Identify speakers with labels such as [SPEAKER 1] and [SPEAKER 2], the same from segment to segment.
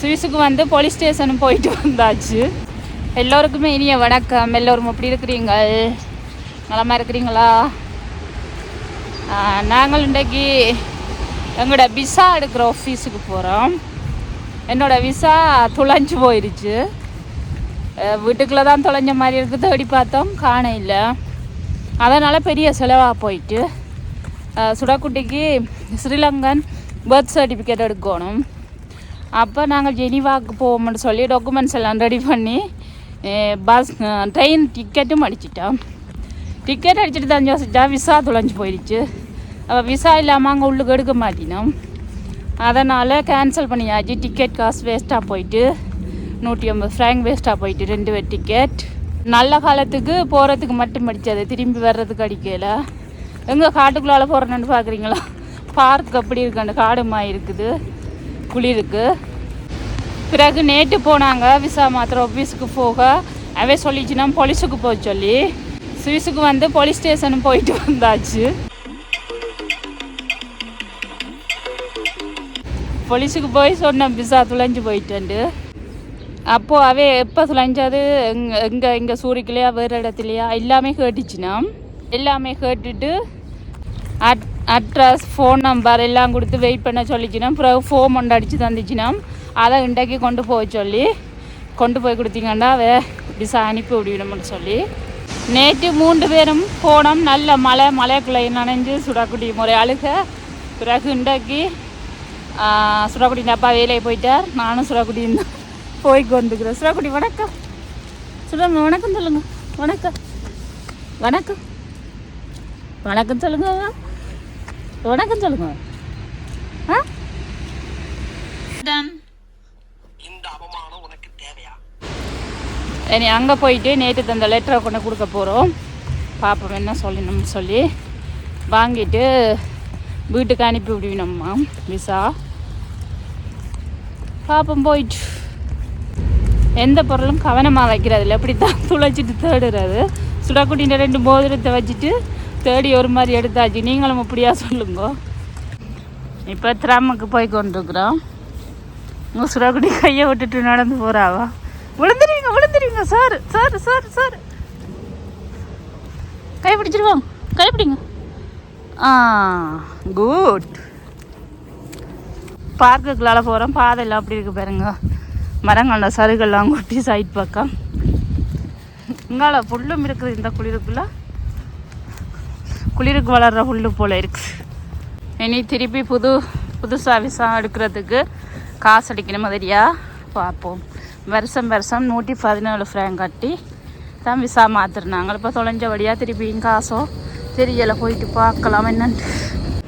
[SPEAKER 1] சுவிஸுக்கு வந்து police station போயிட்டு வந்தாச்சு. எல்லோருக்குமே இனிய வணக்கம். எல்லோரும் எப்படி இருக்கிறீங்க நலமாக இருக்கிறீங்களா? நாங்கள் இன்றைக்கு எங்களோட விசா எடுக்கிற ஆஃபீஸுக்கு போகிறோம் என்னோடய விசா துளைஞ்சு போயிடுச்சு வீட்டுக்குள்ளே தான் தொலைஞ்ச மாதிரி இருக்குது தேடி பார்த்தோம். காண இல்லை. அதனால் பெரிய செலவாக போயிட்டு சுடக்குட்டிக்கு ஸ்ரீலங்கன் பர்த் சர்டிஃபிகேட் எடுக்கணும். அப்போ நாங்கள் ஜெனிவாக்கு போவோம்னு சொல்லி டாக்குமெண்ட்ஸ் எல்லாம் ரெடி பண்ணி பஸ் ட்ரெயின் டிக்கெட்டும் அடிச்சிட்டோம். டிக்கெட் அடிச்சுட்டு தான் யோசிச்சா விசா தொலைஞ்சு போயிடுச்சு அப்போ விசா இல்லாமல் அங்கே உள்ளுக்கு எடுக்க மாட்டினோம். அதனால் கேன்சல் பண்ணியாச்சு. டிக்கெட் காசு வேஸ்ட்டாக போயிட்டு நூற்றி ஐம்பது ஃப்ராங்க் வேஸ்ட்டாக போயிட்டு ரெண்டு பேர் டிக்கெட் நல்ல காலத்துக்கு போகிறதுக்கு மட்டும் அடித்தது திரும்பி வர்றதுக்கு அடிக்கல. எங்கே காட்டுக்குள்ளால் போகிறேன்னு பார்க்குறீங்களா பார்க் அப்படி இருக்கு. காடுமா இருக்குது. குளிருக்கு. பிறகு நேற்று போனாங்க விசா மாத்திரம் ஆஃபீஸுக்கு போக. அவே சொல்லிச்சுன்னா போலீஸுக்கு போக சொல்லி. சுவிஸுக்கு வந்து போலீஸ் ஸ்டேஷன் போயிட்டு வந்தாச்சு. போலீஸுக்கு போய் சொன்னேன் விசா துளைஞ்சு போயிட்டு அப்போது அவே எப்போ துளைஞ்சது? எங்கே எங்கே இங்கே சூரிக்குலையா வேறு இடத்துலையா? எல்லாமே கேட்டுச்சுனா எல்லாமே கேட்டுட்டு அட் அட்ரஸ் ஃபோன் நம்பர் எல்லாம் கொடுத்து வெயிட் பண்ண சொல்லிச்சுனா பிறகு ஃபோம் ஒன்று அடித்து தந்துச்சுனா அதை இன்றைக்கு கொண்டு போக சொல்லி கொண்டு போய் கொடுத்தீங்கன்னா அவ விசா அனுப்பி விடணும்னு சொல்லி. நேற்று மூன்று பேரும் போனோம். நல்ல மழை மழைக்குள்ளே நனைஞ்சு சுடாக்குடி முறை அழுக. பிறகு இன்றைக்கு சுடாக்குடி அப்பா வேலையை போயிட்டார். நானும் சுடாக்குடி போய் கொண்டுக்கிறேன் சுடாக்குடி வணக்கம். சுடாங்க வணக்கம் சொல்லுங்கள் வணக்கம். வணக்கம். வணக்கம் சொல்லுங்க வணக்கம் சொல்லுங்க. ஆ. டன்
[SPEAKER 2] இந்த அவமானம் உனக்கு தேவையா?
[SPEAKER 1] இனி அங்கே போயிட்டு நேற்று தந்த லெட்டரை கொண்டு கொடுக்க போகிறோம் பாப்போம் என்ன சொல்லணும்னு சொல்லி. வாங்கிட்டு வீட்டுக்கு அனுப்பி விடுவினோம்மா விசா. பாப்போம் போயிட்டு. எந்த பொருளும் கவனமாக வைக்கிறதில்ல இப்படி தான் துளைச்சிட்டு தேடுறது. சுடாக்குட்டின்ற ரெண்டு மோதிரத்தை வச்சுட்டு தேடி ஒரு மாதிரி எடுத்தாச்சு. நீங்களும் இப்படியா சொல்லுங்க. இப்போ திராமுக்கு போய் கொண்டிருக்கிறோம். உங்கள் கையை விட்டுட்டு நடந்து போகிறாவா விழுந்துருவீங்க விழுந்துருவீங்க சார் சார் சார் சார். கை பிடிச்சிருவோம். கை பிடிங்க. ஆ குட் பார்க்குக்குள்ளால போகிறோம் பாதையெல்லாம் அப்படி இருக்கு பாருங்க. மரங்கள்ல சருகெல்லாம் கொட்டி சைட் பக்கம். இங்கால புல்லும் இருக்குது இந்த குளிருக்குள்ள. குளிருக்கு வளர்கிற புல்லு போல் இருக்குது இனி திருப்பி புது புதுசாக விசா எடுக்கிறதுக்கு காசு அடிக்கிற மாதிரியா? பார்ப்போம். வருஷம் வருஷம் நூற்றி பதினேழு ஃப்ரேங்க் கட்டி தான் விசா மாற்றிருந்தாங்க இப்போ தொலைஞ்சபடியாக திருப்பியும் காசோ தெரியலை. போயிட்டு பார்க்கலாம் என்னன்ட்டு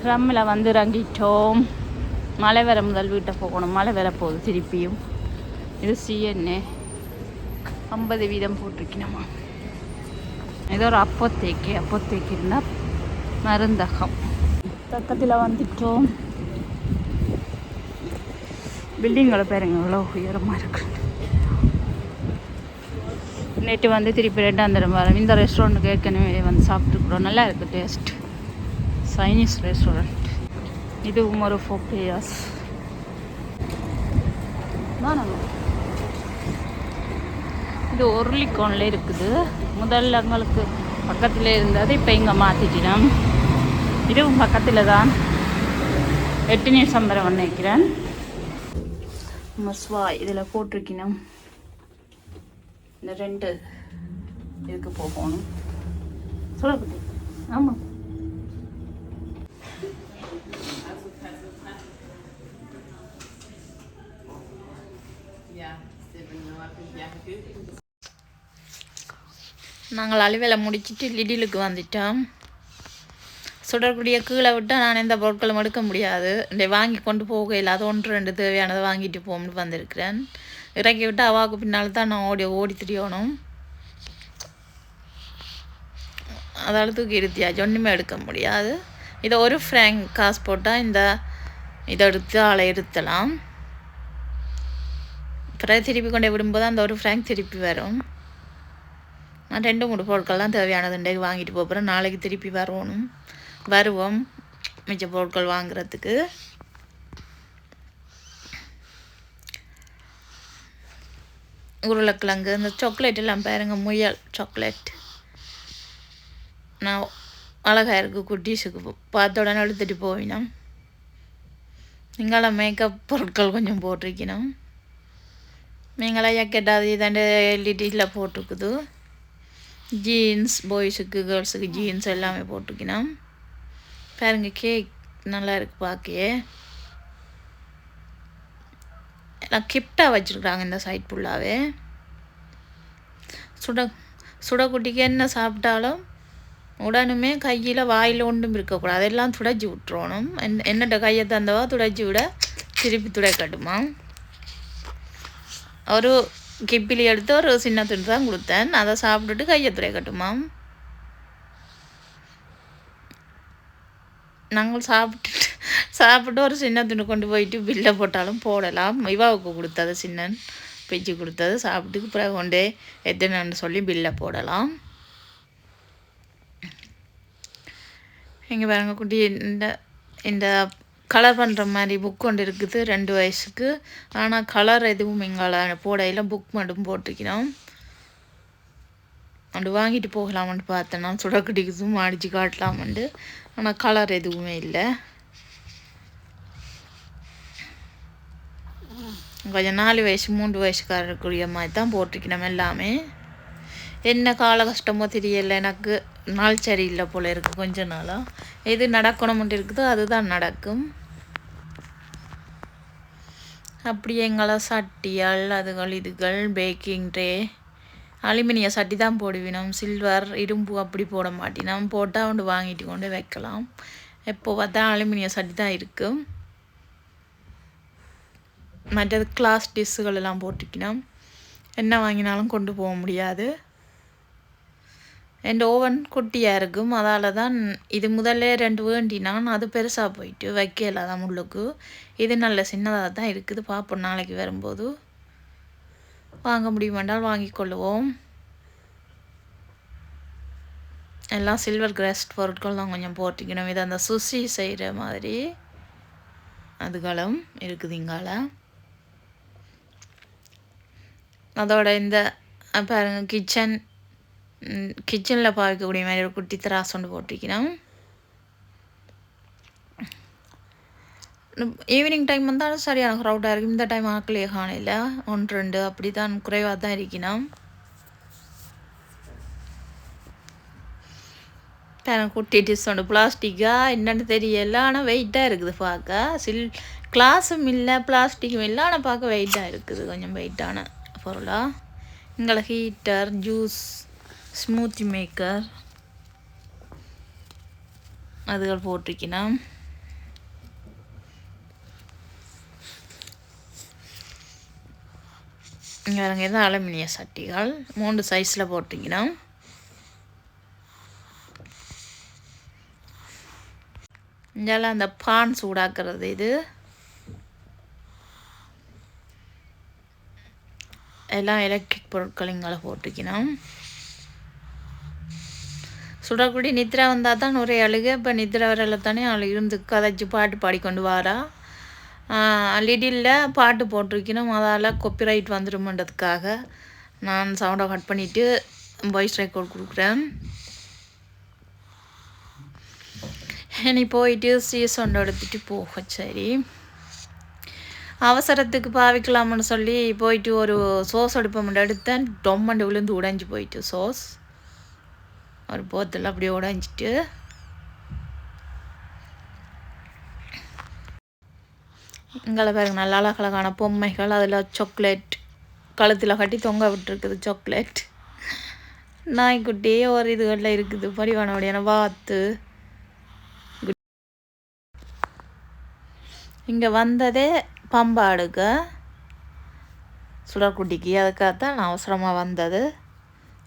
[SPEAKER 1] ட்ரம்மில் வந்து இறங்கிட்டோம் மழை வர முதல் வீட்டை போகணும். மழை வர போகுது திருப்பியும். இது சிஎன்ஏ ஐம்பது வீதம் போட்டிருக்கணுமா? ஏதோ ஒரு அப்போத்தேக்கு இருந்தால் மருந்தகம். பக்கத்தில் வந்துட்டோம் பில்டிங்களை பாருங்க எவ்வளோ உயரமாக இருக்கு. நேற்று வந்து திருப்பி ரெண்டாம் தரம் வரோம் இந்த ரெஸ்டாரண்ட்டுக்கு ஏற்கனவே வந்து சாப்பிட்டுருக்குறோம் நல்லா இருக்குது டேஸ்ட் சைனீஸ் ரெஸ்டாரண்ட் இதுவும் ஒரு ஃபோக்கேயாஸ் இது ஒருலிக்கோனில் இருக்குது. முதல்ல எங்களுக்கு பக்கத்தில் இருந்தது இப்போ இங்கே மாற்றிட்டினோம் இதுவும் பக்கத்தில் தான் எட்டு நிமிஷம் வரை நினைக்கிறேன் மஸ்வா இதில் போட்டிருக்கணும். இந்த ரெண்டு இதுக்கு போகணும். சொல்லப்பட்டு ஆமாம் நாங்கள் அலுவலை முடிச்சிட்டு லிடிலுக்கு வந்துட்டோம். சுடக்கூடிய கீழே விட்டால் நான் எந்த பொருட்களும் எடுக்க முடியாது. இந்த வாங்கி கொண்டு போகையில் அது ஒன்று ரெண்டு தேவையானதை வாங்கிட்டு போகணும்னு வந்திருக்கிறேன். இறக்கி விட்டு அவாவுக்கு பின்னால் தான் நான் ஓடி ஓடி திரியணும். அதால் தூக்கி இருத்தியாச்சு. ஒன்றுமே எடுக்க முடியாது. இதை ஒரு ஃப்ரேங்க் காசு போட்டால் இந்த இதை எடுத்து ஆளை இருத்தலாம். அப்புறம் திருப்பி கொண்டு விடும்போது அந்த ஒரு ஃப்ரேங்க் திருப்பி வரும். நான் ரெண்டு மூணு பொருட்கள்லாம் தேவையானதுண்டே வாங்கிட்டு போகிறேன் நாளைக்கு திருப்பி வரணும் வருவோம். மிச்ச பொருட்கள் வாங்குறதுக்கு. உருளைக்கிழங்கு இந்த சாக்லேட் எல்லாம் பாருங்க முயல் சாக்லேட் நான் அழகாக இருக்குது குட்டீஸுக்கு பார்த்த உடனே எடுத்துகிட்டு போவினோம் நீங்களாம் மேக்கப் பொருட்கள் கொஞ்சம் போட்டிருக்கணும். நீங்களா ஜாக்கெட் அது இதாண்டு எல்இடியில் போட்டிருக்குது ஜீன்ஸ் பாய்ஸுக்கு கேர்ள்ஸுக்கு ஜீன்ஸ் எல்லாமே போட்டிருக்கணும் பாருங்க கேக் நல்லா இருக்கு பார்க்கவே எல்லாம் கிப்டாக வச்சுருக்குறாங்க இந்த சைட் ஃபுல்லாகவே சுட சுடக்குட்டிக்கு என்ன சாப்பிட்டாலும் உடனுமே கையில் வாயில் ஒன்றும் இருக்கக்கூடாது. அதெல்லாம் துடைச்சி விட்டுறணும். என் என்னட்ட கையை தந்தவா துடைச்சி விட திருப்பி துடைக்கட்டுமா ஒரு கிப்பிலி எடுத்து ஒரு சின்ன துண்டு தான் கொடுத்தேன். அதை சாப்பிட்டுட்டு கையை துடைக்கட்டுமா நாங்கள் சாப்பிட்டு சாப்பிட்டு ஒரு சின்ன துண்டு கொண்டு போயிட்டு பில்லை போட்டாலும் போடலாம். இவாவுக்கு கொடுத்தது சின்னன் பெஞ்சு கொடுத்தது சாப்பிட்டு பிறகு கொண்டே எத்தனைன்னு சொல்லி பில்லை போடலாம். இங்கே பாருங்க குட்டி இந்த இந்த கலர் பண்ணுற மாதிரி புக் ஒன்று இருக்குது ரெண்டு வயசுக்கு. ஆனால் கலர் எதுவும் எங்களை போடையில் புக் மட்டும் போட்டிருக்கிறோம். அப்படி வாங்கிட்டு போகலாமான்னு பார்த்தேன். நான் சுடக்குட்டிக்கு சும்மா அடித்து காட்டலாமன்ட்டு ஆனால் கலர் எதுவுமே இல்லை. கொஞ்சம் நாலு வயசு மூன்று வயசுக்காரருக்குரிய மாதிரி தான் போட்டிருக்கணும் எல்லாமே. என்ன கால கஷ்டமோ தெரியலை எனக்கு. நாள் சரியில்லை போல இருக்குது கொஞ்ச நாளாக எது நடக்கணும்ட்டு இருக்குதோ அதுதான் நடக்கும். அப்படி எங்களை சட்டியால் அதுகள் இதுகள் பேக்கிங் ட்ரே அலுமினிய சட்டி தான் போடுவினோம். சில்வர் இரும்பு அப்படி போட மாட்டினோம். போட்டால் கொண்டு வாங்கிட்டு கொண்டு வைக்கலாம். எப்போ பார்த்தா அலுமினிய சட்டி தான் இருக்கும் மற்றது கிளாஸ் டிஷ்ஷுகள் எல்லாம் போட்டுக்கணும் என்ன வாங்கினாலும் கொண்டு போக முடியாது. என் ஓவன் குட்டியாக இருக்கும். அதால் தான் இது முதல்ல ரெண்டு வேண்டினான். அது பெருசாக போயிட்டு வைக்கல தான் முள்ளுக்கு இது நல்ல சின்னதாக தான் இருக்குது. பார்ப்போம். நாளைக்கு வரும்போது. வாங்க முடியுமென்றால் வாங்கி கொள்ளுவோம். எல்லாம் சில்வர் கிரஸ்ட் பொருட்கள் தான் கொஞ்சம் போட்டிக்கணும். இது அந்த சுசி செய்கிற மாதிரி. அதுகளும் இருக்குது இங்கால. அதோட இந்த பாருங்கள் கிச்சன் கிச்சனில் பார்க்கக்கூடிய மாதிரி ஒரு குட்டி திராஸ் ஒன்று போட்டிருக்கிறோம் ஈவினிங் டைம் வந்தாலும் சரியான க்ரௌடாக இருக்கும். இந்த டைம் ஆக்கலையே காணையில் ஒன்று ரெண்டு அப்படி தான் குறைவாக தான் இருக்கணும். பேரன் குட்டி டிஷ் ஒன்று பிளாஸ்டிக்காக என்னென்னு தெரியல. ஆனால் வெயிட்டாக இருக்குது பார்க்க. சில் கிளாஸும் இல்லை பிளாஸ்டிக்கும் இல்லை. ஆனால் பார்க்க வெயிட்டாக இருக்குது. கொஞ்சம் வெயிட்டான பொருளாக எங்களை ஹீட்டர் ஜூஸ் ஸ்மூத்தி மேக்கர் அதுகள் போட்டிருக்கணும். இங்கே பாருங்க இது அலுமினிய சட்டிகள். மூன்று சைஸில் போட்டிருக்கணும் இங்கெல்லாம் அந்த பான் சூடாக்குறது இது. எல்லாம் எலக்ட்ரிக் பொருட்கள் இங்கே போட்டிருக்கணும் சுடக்குடி நித்ரா வந்தால் தான் ஒரே அழுக. இப்போ நித்ரா வரல தானே அவள் இருந்து கதைச்சி பாட்டு பாடிக்கொண்டு வாரா. லிடில் பாட்டு போட்டிருக்கணும். அதால் கொப்பிரைட் வந்துடுமன்றதுக்காக நான் சவுண்டை கட் பண்ணிவிட்டு வாய்ஸ் ரெக்கார்ட் கொடுக்குறேன். இனி போயிட்டு சீசண்டை எடுத்துட்டு போக சரி. அவசரத்துக்கு பாவிக்கலாம்னு சொல்லி போயிட்டு ஒரு சோஸ் அடுப்பம் எடுத்தேன். டொம்மண்டு விழுந்து உடைஞ்சு போயிட்டு சோஸ் ஒரு போத்தில் அப்படியே உடைஞ்சிட்டு இங்கே பாருங்க நல்ல அழகழகான பொம்மைகள் அதில் சாக்லேட் கழுத்தில் கட்டி தொங்க விட்டுருக்குது சாக்லேட் நாய்க்குட்டியே ஒரு இதுகளில் இருக்குது படிவானோடையான வாத்து. இங்கே வந்ததே பம்பாடுக்க சுடற்குட்டிக்கு அதுக்காகத்தான் நான் அவசரமாக வந்தது.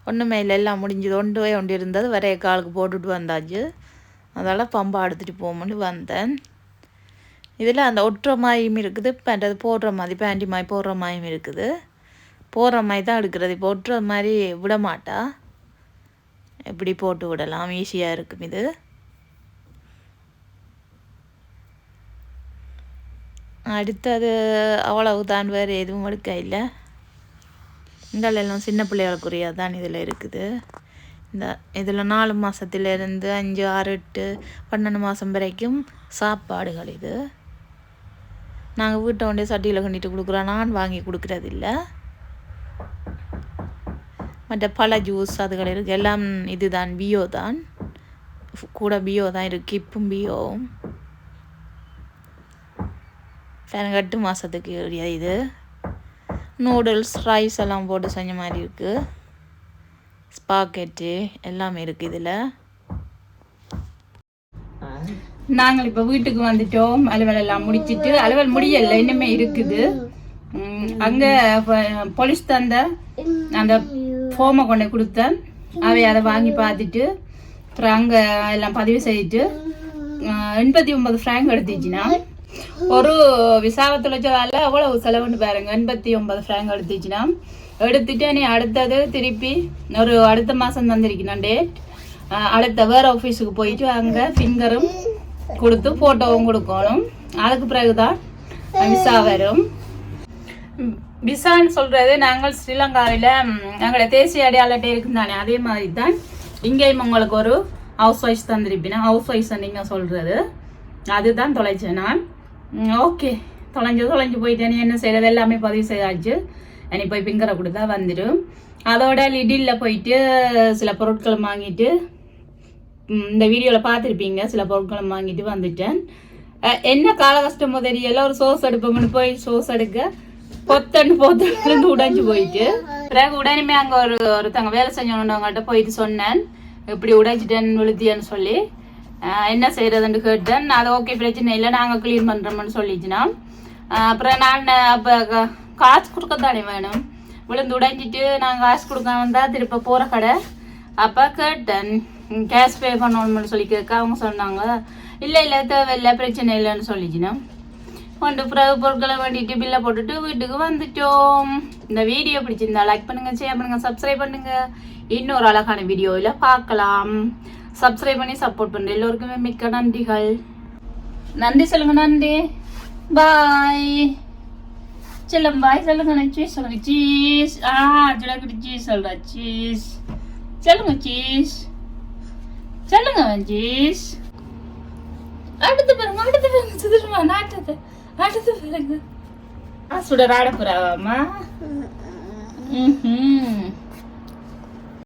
[SPEAKER 1] ஒன்றுமே இல்லை எல்லாம் முடிஞ்சது. ஒன்று ஒன்று இருந்தது வரைய காலுக்கு போட்டுட்டு வந்தாச்சு. அதால் பம்பா எடுத்துகிட்டு போகும்போது வந்தேன். இதில் அந்த ஒட்டுற மாதிரியும் இருக்குது பேண்ட் அது போடுற மாதிரி பேண்டி மாதிரி போடுற மாதிரியும் இருக்குது. போடுற மாதிரி தான் எடுக்கிறது. இப்போ ஒட்டுற மாதிரி விட மாட்டா. எப்படி போட்டு விடலாம்? ஈஸியாக இருக்கும் இது. அடுத்தது அவ்வளவுதான். வேறு எதுவும் எடுக்க இல்லை. இந்த எல்லாம் சின்ன பிள்ளைகளுக்குரிய தான் இதில் இருக்குது. இந்த இதில் நாலு மாதத்துலேருந்து அஞ்சு ஆறு எட்டு பன்னெண்டு மாதம் வரைக்கும் சாப்பாடுகள் இது. நாங்கள் வீட்டை கொண்டே சட்டியில் கொண்டுட்டு கொடுக்குறோம். நான் வாங்கி கொடுக்குறது இல்லை மற்ற பல ஜூஸ் அதுகள் இருக்குது எல்லாம் இதுதான் பியோ தான். கூட பியோ தான் இருக்குது இப்பும் பியோவும் எனக்கு எட்டு மாதத்துக்கு உரிய இது? நூடுல்ஸ் ரைஸ் எல்லாம் போட்டு செஞ்ச மாதிரி இருக்குது ஸ்பாக்கெட்டு எல்லாமே இருக்குது இதில். நாங்கள் இப்போ வீட்டுக்கு வந்துட்டோம். அலுவல் எல்லாம் முடிச்சிட்டு அலுவல் முடியல இன்னுமே இருக்குது. அங்க போலீஸ் தந்த அந்த ஃபோமை கொண்டு கொடுத்தேன். அவை அதை வாங்கி பார்த்துட்டு அப்புறம் அங்கே எல்லாம் பதிவு செய்துட்டு எண்பத்தி ஒன்பது ஃப்ராங்க் எடுத்துச்சுன்னா ஒரு விசாகத்தில் வச்சதால அவ்வளவு செலவுன்னு பாருங்க எண்பத்தி ஒன்பது ஃப்ராங்க் எடுத்துச்சுன்னா எடுத்துட்டு நீ அடுத்தது திருப்பி ஒரு அடுத்த மாதம் தந்திருக்கணும் டேட் அடுத்த வேற ஆஃபீஸுக்கு போயிட்டு அங்கே ஃபிங்கரும் கொடுத்து ஃபோட்டோவும் கொடுக்கணும். அதுக்கு பிறகுதான் விசா வரும். விசான்னு சொல்றது நாங்கள் ஸ்ரீலங்காவில் எங்களோட தேசிய அடையாள இருக்கும் தானே அதே மாதிரி தான் இங்கேயும் உங்களுக்கு ஒரு ஹவுஸ் ஒய்ஃப் தந்திருப்பினா ஹவுஸ் ஒய்ஃப் நீங்கள் சொல்றது. அதுதான் தொலைச்சேன் நான் ஓகே தொலைஞ்சு தொலைஞ்சு போயிட்டேன் நீ என்ன செய்யறது எல்லாமே பதிவு செய்தாச்சு. இனி போய் பிங்கரை கொடுத்தா வந்துடும். அதோட லிடில் போயிட்டு சில பொருட்கள் வாங்கிட்டு இந்த வீடியோவில் பார்த்துருப்பீங்க. சில பொருட்களை வாங்கிட்டு வந்துட்டேன். என்ன கால கஷ்டமோ தெரியல ஒரு சோஸ் எடுப்போம்னு போய் சோஸ் எடுக்க பொத்தன்னு பொத்தன்னு உடைஞ்சு போயிட்டு. பிறகு உடனே அங்கே ஒரு ஒருத்தங்க வேலை செஞ்சவங்ககிட்ட போயிட்டு சொன்னேன். இப்படி உடைச்சிட்டேன் விழுத்தியன்னு சொல்லி. என்ன செய்யறதுன்னு கேட்டேன். அது ஓகே பிரச்சனை இல்லை நாங்கள் க்ளீன் பண்ணுறோம்னு சொல்லிச்சுனா அப்புறம் நான் அப்போ காசு கொடுக்கத்தானே வேணும்? விழுந்து உடைஞ்சிட்டு நாங்கள் காசு கொடுக்க வந்தால் திருப்ப போகிற கடை. அப்போ கேட்டேன். கேஷ் பே பண்ணணும்னு சொல்லி கேட்க அவங்க சொன்னாங்க. இல்லை இல்லை தேவையில்லை பிரச்சனை இல்லைன்னு சொல்லிச்சுன்னா. கொண்டு பிறகு பொருட்களை வேண்டிட்டு பில்லை போட்டுட்டு வீட்டுக்கு வந்துட்டோம். இந்த வீடியோ பிடிச்சிருந்தா லைக் பண்ணுங்க ஷேர் பண்ணுங்க சப்ஸ்கிரைப் பண்ணுங்க. இன்னொரு அழகான வீடியோவில் பார்க்கலாம். சப்ஸ்கிரைப் பண்ணி சப்போர்ட் பண்ணுற எல்லோருக்குமே மிக்க நன்றிகள். நன்றி சொல்லுங்க நன்றி. பாய் செல்லம் பாய் சொல்லுங்க சீஸ் சொல்லுங்க சீஸ். ஆ சிலக்கு சீஸ் சொல்கிறா சீஸ். சொல்லுங்க சீஸ். சொல்லுங்க சீஸ் அடுத்து பாருங்க அடுத்து பாருங்க சுதிரமா நாட்டத்தை அடுத்து பாருங்க. ஆ சுடர் ஆட போறாவாமா ம்